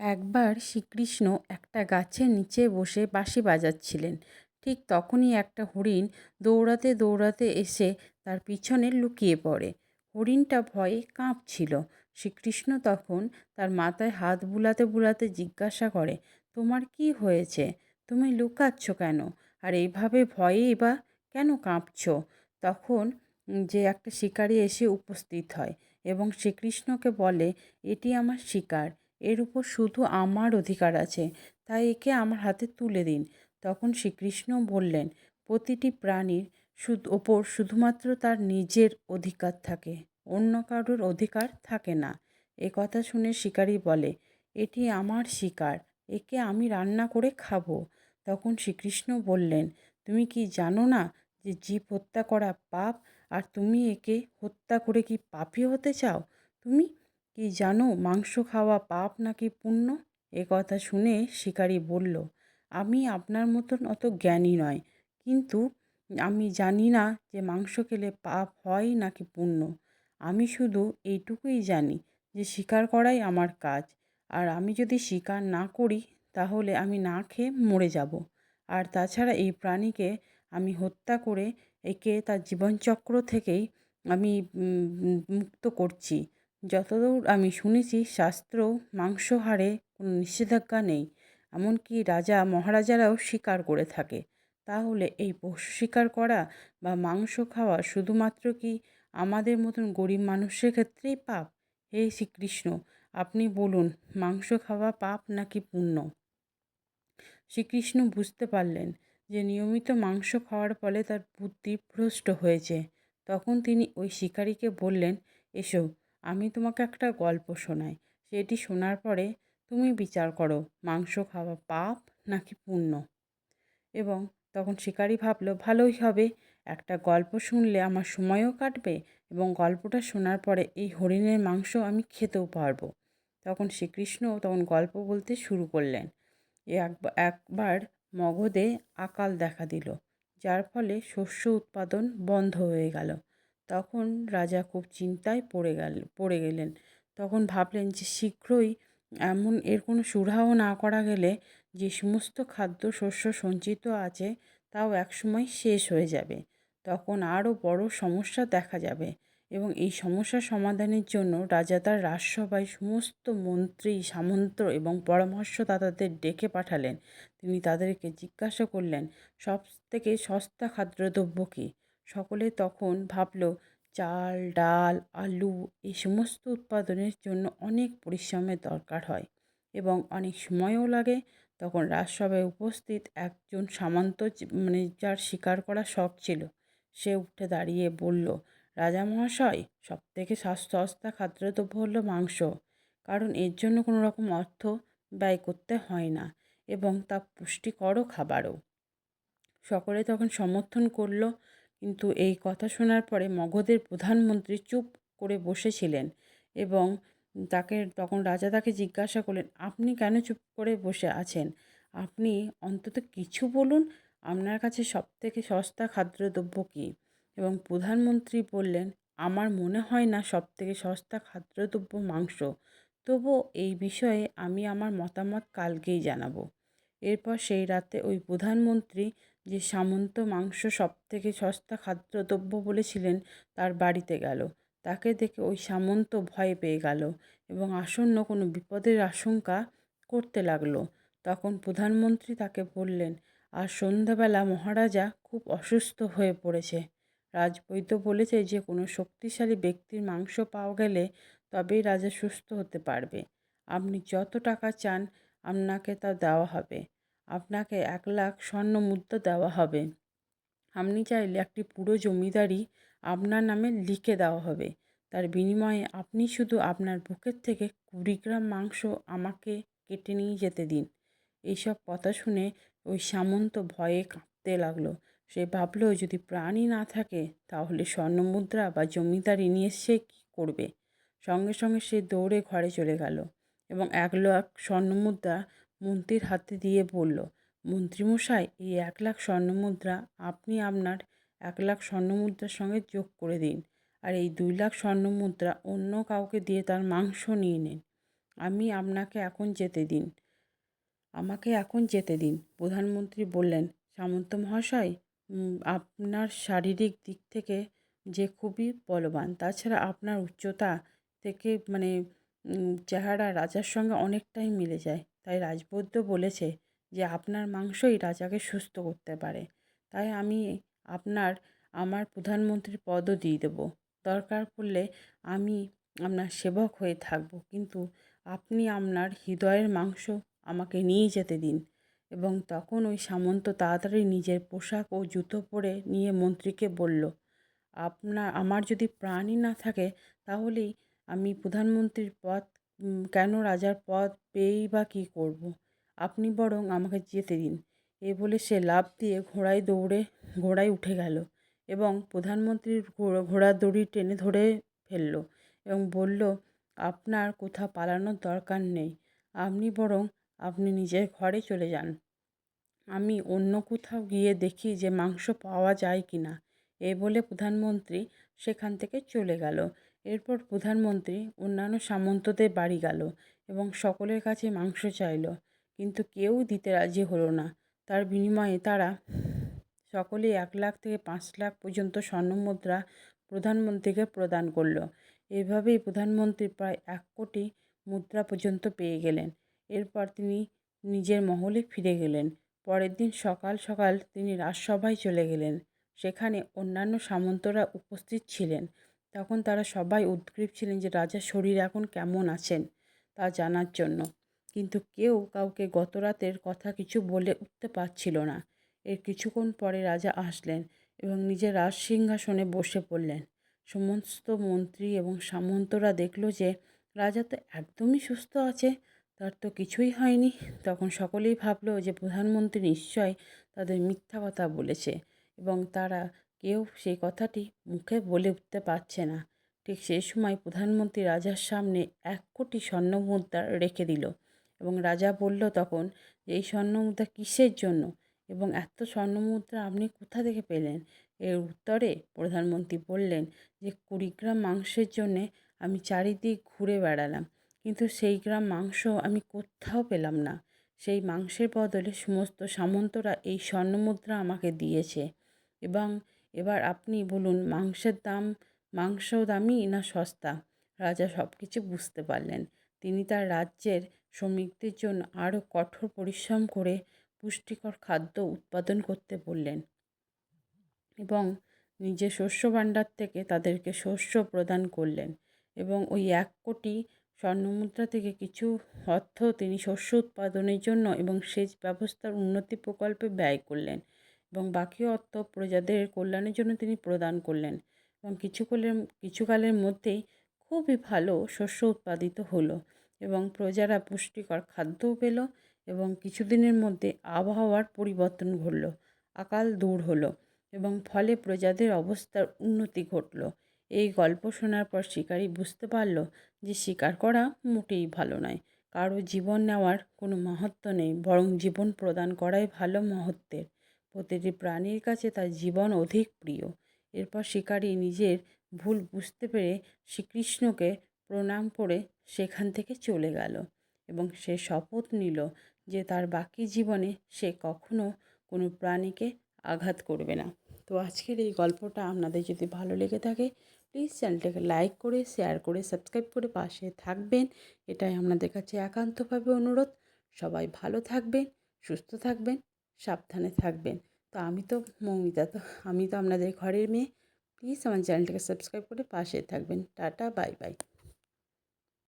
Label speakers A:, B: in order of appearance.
A: একবার শ্রীকৃষ্ণ একটা গাছের নিচে বসে বাঁশি বাজাচ্ছিলেন। ঠিক তখনই একটা হরিণ দৌড়াতে দৌড়াতে এসে তার পিছনে লুকিয়ে পড়ে। হরিণটা ভয়ে কাঁপছিল। শ্রীকৃষ্ণ তখন তার মাথায় হাত বুলাতে বুলাতে জিজ্ঞাসা করে, তোমার কি হয়েছে? তুমি লুকাচ্ছ কেন? আর এইভাবে ভয়েই বা কেন কাঁপছ? তখন যে একটা শিকারি এসে উপস্থিত হয় এবং শ্রীকৃষ্ণকে বলে, এটি আমার শিকার। এর উপর শুধু আমার অধিকার আছে, তাই একে আমার হাতে তুলে দিন। তখন শ্রীকৃষ্ণ বললেন, প্রতিটি প্রাণীর ওপর শুধুমাত্র তার নিজের অধিকার থাকে, অন্য কারোর অধিকার থাকে না। এ কথা শুনে শিকারি বলে, এটি আমার শিকার, একে আমি রান্না করে খাব। তখন শ্রীকৃষ্ণ বললেন, তুমি কি জানো না যে জীব হত্যা করা পাপ, আর তুমি একে হত্যা করে কি পাপী হতে চাও? তুমি কি জানো, মাংস খাওয়া পাপ নাকি পুণ্য? এ কথা শুনে শিকারি বলল, আমি আপনার মতন অত জ্ঞানী নয়। কিন্তু আমি জানি না যে মাংস খেলে পাপ হয় নাকি পুণ্য। আমি শুধু এইটুকুই জানি যে শিকার করাই আমার কাজ। আর আমি যদি শিকার না করি, তাহলে আমি না খেয়ে মরে যাব। আর তাছাড়া এই প্রাণীকে আমি হত্যা করে একে তার জীবনচক্র থেকেই আমি মুক্ত করছি। যতদূর আমি শুনেছি, শাস্ত্র, মাংসাহারে কোনো নিষেধাজ্ঞা নেই। এমনকি রাজা, মহারাজারাও শিকার করে থাকে। তাহলে এই পশু শিকার করা বা মাংস খাওয়া শুধুমাত্র কি আমাদের মতন গরিব মানুষের ক্ষেত্রেই পাপ? হে শ্রীকৃষ্ণ, আপনি বলুন, মাংস খাওয়া পাপ নাকি পুণ্য? শ্রীকৃষ্ণ বুঝতে পারলেন যে নিয়মিত মাংস খাওয়ার ফলে তার বুদ্ধি ভ্রষ্ট হয়েছে। তখন তিনি ওই শিকারীকে বললেন, এসো আমি তোমাকে একটা গল্প শোনাই। সেটি শোনার পরে তুমি বিচার করো, মাংস খাওয়া পাপ নাকি পুণ্য? এবং তখন শিকারি ভাবলো, ভালোই হবে। একটা গল্প শুনলে আমার সময়ও কাটবে এবং গল্পটা শোনার পরে এই হরিণের মাংস আমি খেতেও পারব। তখন শ্রীকৃষ্ণ তখন গল্প বলতে শুরু করলেন। একবার মগধে আকাল দেখা দিল, যার ফলে শস্য উৎপাদন বন্ধ হয়ে গেল। তখন রাজা খুব চিন্তায় পড়ে গেল, পড়ে গেলেন। তখন ভাবলেন যে শীঘ্রই এমন এর কোনো সুরাহা না করা গেলে যে সমস্ত খাদ্য শস্য সঞ্চিত আছে তাও একসময় শেষ হয়ে যাবে। তখন আরও বড় সমস্যা দেখা যাবে এবং এই সমস্যা সমাধানের জন্য রাজা তার রাজসভায় সমস্ত মন্ত্রী সামন্ত এবং পরামর্শদাতাদের ডেকে পাঠালেন। তিনি তাদেরকে জিজ্ঞাসা করলেন সব থেকে সস্তা খাদ্যদ্রব্য কী? সকলে তখন ভাবল, চাল, ডাল, আলু এই সমস্ত উৎপাদনের জন্য অনেক পরিশ্রমের দরকার হয় এবং অনেক সময়ও লাগে। তখন রাজসভায় উপস্থিত একজন সামন্ত মানে যার শিকার করা শখ ছিল, সে উঠে দাঁড়িয়ে বলল, রাজা মহাশয় সব থেকে সস্তা খাদ্যদ্রব্য হলো মাংস, কারণ এর জন্য কোনো রকম অর্থ ব্যয় করতে হয় না এবং তা পুষ্টিকরও খাবারও। সকলে তখন সমর্থন করল কিন্তু এই কথা শোনার পরে মগধের প্রধানমন্ত্রী চুপ করে বসেছিলেন এবং তাকে, তখন রাজা তাকে জিজ্ঞাসা করলেন, আপনি কেন চুপ করে বসে আছেন? আপনি অন্তত কিছু বলুন, আপনার কাছে সবথেকে সস্তা খাদ্যদ্রব্য কী? এবং প্রধানমন্ত্রী বললেন, আমার মনে হয় না সবথেকে সস্তা খাদ্যদ্রব্য মাংস। তবুও এই বিষয়ে আমি আমার মতামত কালকেই জানাব। এরপর সেই রাতে ওই প্রধানমন্ত্রী যে সামন্ত মাংস সব থেকে সস্তা খাদ্যদ্রব্য বলেছিলেন, তার বাড়িতে গেল। তাকে দেখে ওই সামন্ত ভয় পেয়ে গেল এবং আসন্ন কোনো বিপদের আশঙ্কা করতে লাগল। তখন প্রধানমন্ত্রী তাকে বললেন আর সন্ধ্যাবেলা মহারাজা খুব অসুস্থ হয়ে পড়েছে। রাজবৈদ্য বলেছে যে, কোনো শক্তিশালী ব্যক্তির মাংস পাওয়া গেলে তবেই রাজা সুস্থ হতে পারবে। আপনি যত টাকা চান, আপনাকে তা দেওয়া হবে। আপনাকে এক লাখ স্বর্ণ মুদ্রা দেওয়া হবে। আপনি চাইলে একটি পুরো জমিদারি আপনার নামে লিখে দেওয়া হবে। তার বিনিময়ে আপনি শুধু আপনার বুকের থেকে কুড়ি গ্রাম মাংস আমাকে কেটে নিয়ে যেতে দিন। এইসব কথা শুনে ওই সামন্ত ভয়ে কাঁপতে লাগল। সে ভাবলো, যদি প্রাণই না থাকে, তাহলে স্বর্ণমুদ্রা বা জমিদারি নিয়ে সে কী করবে? সঙ্গে সঙ্গে সে দৌড়ে ঘরে চলে গেল এবং এক লাখ স্বর্ণমুদ্রা মন্ত্রীর হাতে দিয়ে বলল, মন্ত্রীমশাই, এই এক লাখ স্বর্ণমুদ্রা আপনি আপনার এক লাখ স্বর্ণমুদ্রার সঙ্গে যোগ করে দিন আর এই দুই লাখ স্বর্ণমুদ্রা অন্য কাউকে দিয়ে তার মাংস নিয়ে নিন। আমি আপনাকে এখন যেতে দিন। আমাকে এখন যেতে দিন। প্রধানমন্ত্রী বললেন, সামন্ত মহাশয় আপনার শারীরিক দিক থেকে যে খুবই বলবান, তাছাড়া আপনার উচ্চতা থেকে মানে চেহারা রাজার সঙ্গে অনেকটাই মিলে যায়। তাই রাজবৈদ্য বলেছে যে, আপনার মাংসই রাজাকে সুস্থ করতে পারে। তাই আমি আপনার, আমার প্রধানমন্ত্রীর পদও দিয়ে দেবো। দরকার পড়লে আমি আপনার সেবক হয়ে থাকব। কিন্তু আপনি আপনার হৃদয়ের মাংস আমাকে নিয়ে যেতে দিন। এবং তখন ওই সামন্ত তাড়াতাড়ি নিজের পোশাক ও জুতো পরে নিয়ে মন্ত্রীকে বলল, আপনার, আমার যদি প্রাণই না থাকে, তাহলেই আমি প্রধানমন্ত্রীর পদ কেন রাজার পদ পেয়েই বা কী করব। আপনি বরং আমাকে যেতে দিন। এই বলে সে লাফ দিয়ে ঘোড়ায় দৌড়ে, ঘোড়ায় উঠে গেল এবং প্রধানমন্ত্রীর ঘোড়ার দড়ি টেনে ধরে ফেলল এবং বলল, আপনার কোথাও পালানোর দরকার নেই। আপনি বরং আপনি নিজের ঘরে চলে যান। আমি অন্য কোথাও গিয়ে দেখি যে মাংস পাওয়া যায় কি না এই বলে প্রধানমন্ত্রী সেখান থেকে চলে গেল। এরপর প্রধানমন্ত্রী অন্যান্য সামন্তদের বাড়ি গেল এবং সকলের কাছে মাংস চাইল। কিন্তু কেউ দিতে রাজি হলো না। তার বিনিময়ে তারা সকলেই এক লাখ থেকে পাঁচ লাখ পর্যন্ত স্বর্ণমুদ্রা প্রধানমন্ত্রীকে প্রদান করল। এভাবেই প্রধানমন্ত্রী প্রায় এক কোটি মুদ্রা পর্যন্ত পেয়ে গেলেন। এরপর তিনি নিজের মহলে ফিরে গেলেন। পরের দিন সকাল সকাল তিনি রাজসভায় চলে গেলেন। সেখানে অন্যান্য সামন্তরা উপস্থিত ছিলেন। তখন তারা সবাই উদ্গ্রীব ছিলেন যে রাজার শরীর এখন কেমন আছেন তা জানার জন্য। কিন্তু কেউ কাউকে গত রাতের কথা কিছু বলে উঠতে পারছিল না। এর কিছুক্ষণ পরে রাজা আসলেন এবং নিজের রাজ সিংহাসনে বসে পড়লেন। সমস্ত মন্ত্রী এবং সামন্তরা দেখল যে রাজা তো একদমই সুস্থ আছে, তার তো কিছুই হয়নি। তখন সকলেই ভাবল যে প্রধানমন্ত্রী নিশ্চয় তাদের মিথ্যা কথা বলেছে এবং তারা কেউ সেই কথাটি মুখে বলে উঠতে পারছে না। ঠিক সেই সময় প্রধানমন্ত্রী রাজার সামনে এক কোটি স্বর্ণমুদ্রা রেখে দিল এবং রাজা বলল তখন যে, এই স্বর্ণমুদ্রা কিসের জন্য? এবং এত স্বর্ণমুদ্রা আপনি কোথা থেকে পেলেন? এর উত্তরে প্রধানমন্ত্রী বললেন যে, কুড়ি গ্রাম মাংসের জন্যে আমি চারিদিক ঘুরে বেড়ালাম, কিন্তু সেই গ্রাম মাংস আমি কোথাও পেলাম না। সেই মাংসের বদলে সমস্ত সামন্তরা এই স্বর্ণমুদ্রা আমাকে দিয়েছে এবং এবার আপনি বলুন, মাংসের দাম মাংস দামি না সস্তা? রাজা সব কিছু বুঝতে পারলেন। তিনি তার রাজ্যের শ্রমিকদের জন্য আরও কঠোর পরিশ্রম করে পুষ্টিকর খাদ্য উৎপাদন করতে বললেন এবং নিজের শস্য ভাণ্ডার থেকে তাদেরকে শস্য প্রদান করলেন এবং ওই এক কোটি স্বর্ণমুদ্রা থেকে কিছু অর্থ তিনি শস্য উৎপাদনের জন্য এবং সেচ ব্যবস্থার উন্নতি প্রকল্পে ব্যয় করলেন। এবং বাকি অর্থ প্রজাদের কল্যাণের জন্য তিনি প্রদান করলেন এবং কিছুকালের কিছুকালের মধ্যেই খুবই ভালো শস্য উৎপাদিত হলো এবং প্রজারা পুষ্টিকর খাদ্যও পেল এবং কিছুদিনের মধ্যে আবহাওয়ার পরিবর্তন ঘটল, আকাল দূর হলো এবং ফলে প্রজাদের অবস্থার উন্নতি ঘটল। এই গল্প শোনার পর শিকারী বুঝতে পারল যে শিকার করা মোটেই ভালো নয়, কারও জীবন নেওয়ার কোনো মাহাত্ম নেই, বরং জীবন প্রদান করাই ভালো মহত্বের। প্রতিটি প্রাণীর কাছে তার জীবন অধিক প্রিয়। এরপর শিকারী নিজের ভুল বুঝতে পেরে শ্রীকৃষ্ণকে প্রণাম করে সেখান থেকে চলে গেল এবং সে শপথ নিল যে তার বাকি জীবনে সে কখনো কোনো প্রাণীকে আঘাত করবে না। তো আজকের এই গল্পটা আপনাদের যদি ভালো লেগে থাকে প্লিজ চ্যানেলটাকে লাইক করে শেয়ার করে সাবস্ক্রাইব করে পাশে থাকবেন। এটাই আপনাদের কাছে একান্তভাবে অনুরোধ। সবাই ভালো থাকবেন, সুস্থ থাকবেন। সাবধানে থাকবেন। তো আমি তো মৌমিতা, তো আমি তো আপনাদের ঘরের মেয়ে। প্লিজ আমার চ্যানেলটাকে সাবস্ক্রাইব করে পাশে থাকবেন। Tata bye bye